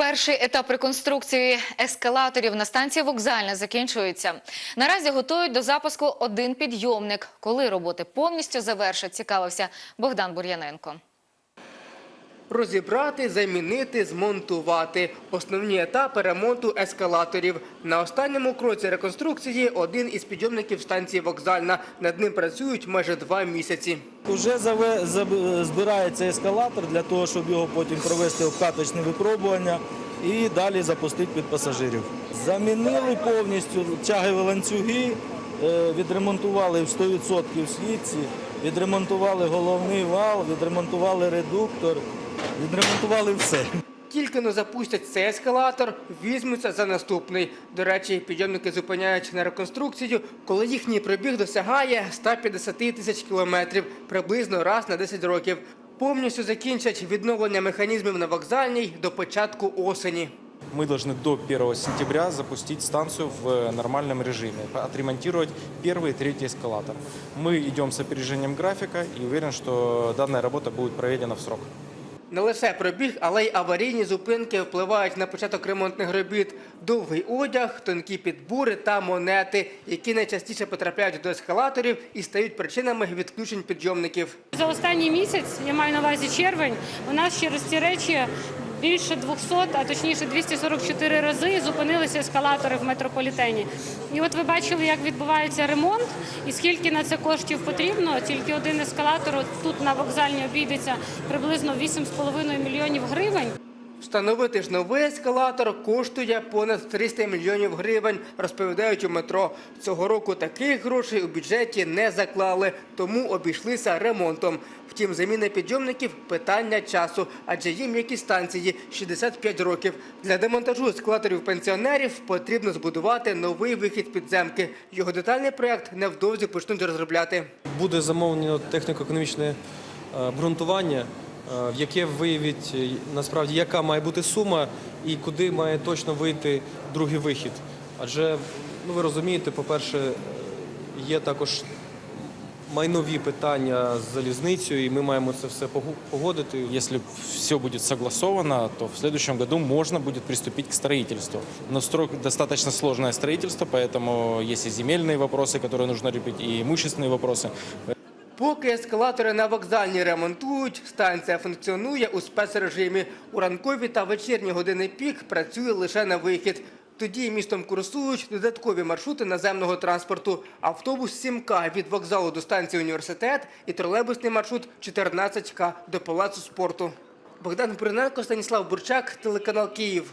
Перший етап реконструкції ескалаторів на станції вокзальна закінчується. Наразі готують до запуску один підйомник. Коли роботи повністю завершать, цікавився Богдан Бур'яненко. Розібрати, замінити, змонтувати – основні етапи ремонту ескалаторів. На останньому кроці реконструкції один із підйомників станції вокзальна. Над ним працюють майже два місяці. Уже збирається ескалатор для того, щоб його потім провести обкаточне випробування і далі запустити під пасажирів. Замінили повністю тягові ланцюги, е, відремонтували в 100% світці, відремонтували головний вал, відремонтували редуктор, відремонтували все. Тільки но запустять цей ескалатор, візьмуться за наступний. До речі, підйомники зупиняють на реконструкцію, коли їхній пробіг досягає 150 тисяч кілометрів, приблизно раз на 10 років. Повністю закінчать відновлення механізмів на вокзальній до початку осені. Мы должны до 1 сентября запустить станцию в нормальном режиме, отремонтировать первый и третий эскалатор. Мы идем с опережением графика и уверен, что данная работа будет проведена в срок. Не лише пробіг, але й аварійні зупинки впливають на початок ремонтних робіт. Довгий одяг, тонкі підбури та монети, які найчастіше потрапляють до ескалаторів і стають причинами відключень підйомників. За останній місяць, я маю на увазі червень, у нас через ці речі більше 200, а точніше 244 рази зупинилися ескалатори в метрополітені. І от ви бачили, як відбувається ремонт і скільки на це коштів потрібно. Тільки один ескалатор тут на вокзальні обійдеться приблизно 8,5 мільйонів гривень. Встановити ж новий ескалатор коштує понад 300 мільйонів гривень, розповідають у метро. Цього року таких грошей у бюджеті не заклали, тому обійшлися ремонтом. Втім, заміна підйомників – питання часу, адже їм які станції 65 років. Для демонтажу ескалаторів пенсіонерів потрібно збудувати новий вихід підземки. Його детальний проект невдовзі почнуть розробляти. буде замовлено техніко-економічне е, обґрунтування, е, в яке виявить е, насправді, яка має бути сума і куди має точно вийти другий вихід. Адже ну ви розумієте, по-перше, е, є також майнові питання з залізницею, і ми маємо це все погу- погодити. Если все будет согласовано, то в следующем году можно будет приступить к строительству. Но строк достаточно сложное строительство, поэтому есть и земельные вопросы, которые нужно решить, и имущественные вопросы. Поки ескалатори на вокзальні ремонтують, станція функціонує у спецрежимі. У ранкові та вечірні години пік працює лише на вихід. Тоді містом курсують додаткові маршрути наземного транспорту. Автобус 7К від вокзалу до станції університет і тролейбусний маршрут 14К до Палацу спорту. Богдан Бурененко, Станіслав Бурчак, телеканал Київ.